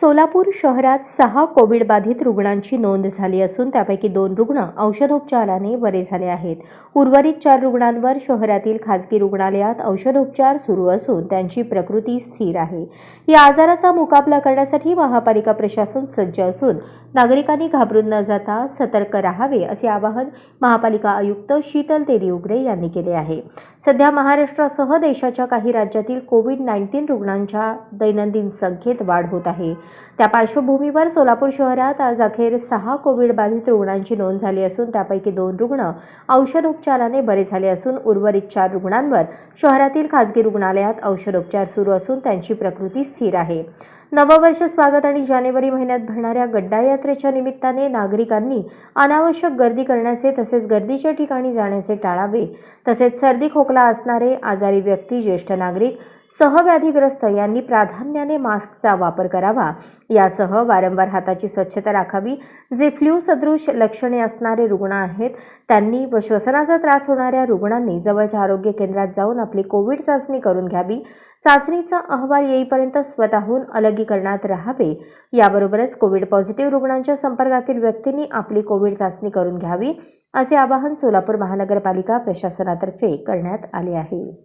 सोलापूर शहरात सहा कोविड बाधित रुग्णांची नोंद झाली असून त्यापैकी दोन रुग्ण औषधोपचाराने बरे झाले आहेत. उर्वरित चार रुग्णांवर शहरातील खाजगी रुग्णालयात औषधोपचार सुरू असून त्यांची प्रकृती स्थिर आहे. या आजाराचा मुकाबला करण्यासाठी महापालिका प्रशासन सज्ज असून नागरिकांनी घाबरून न जाता सतर्क राहावे असे आवाहन महापालिका आयुक्त शीतल तेली यांनी केले आहे. सध्या महाराष्ट्रासह देशाच्या काही राज्यातील कोविड नाईन्टीन रुग्णांच्या दैनंदिन संख्येत वाढ होत आहे. त्या पार्श्वभूमीवर सोलापूर शहरात आज अखेर सहा कोविड बाधित रुग्णांची नोंद झाली असून त्यापैकी दोन रुग्ण औषधोपचाराने बरे झाले असून उर्वरित चार रुग्णांवर शहरातील खासगी रुग्णालयात औषधोपचार सुरू असून त्यांची प्रकृती स्थिर आहे. नववर्ष स्वागत आणि जानेवारी महिन्यात भरणाऱ्या गड्डा यात्रेच्या निमित्ताने नागरिकांनी अनावश्यक गर्दी करण्याचे तसेच गर्दीच्या ठिकाणी जाण्याचे टाळावे तसेच सर्दी खोकला असणारे आजारी व्यक्ती ज्येष्ठ नागरिक सहव्याधीग्रस्त यांनी प्राधान्याने मास्कचा वापर करावा. यासह वारंवार हाताची स्वच्छता राखावी जे फ्ल्यू सदृश लक्षणे असणारे रुग्ण आहेत त्यांनी व श्वसनाचा त्रास होणाऱ्या रुग्णांनी जवळच्या आरोग्य केंद्रात जाऊन आपली कोविड चाचणी करून घ्यावी. चाचणीचा अहवाल येईपर्यंत स्वतःहून अलग विलगीकरणात राहावे. याबरोबरच कोविड पॉझिटिव्ह रुग्णांच्या संपर्कातील व्यक्तींनी आपली कोविड चाचणी करून घ्यावी असे आवाहन सोलापूर महानगरपालिका प्रशासनातर्फे करण्यात आले आहे.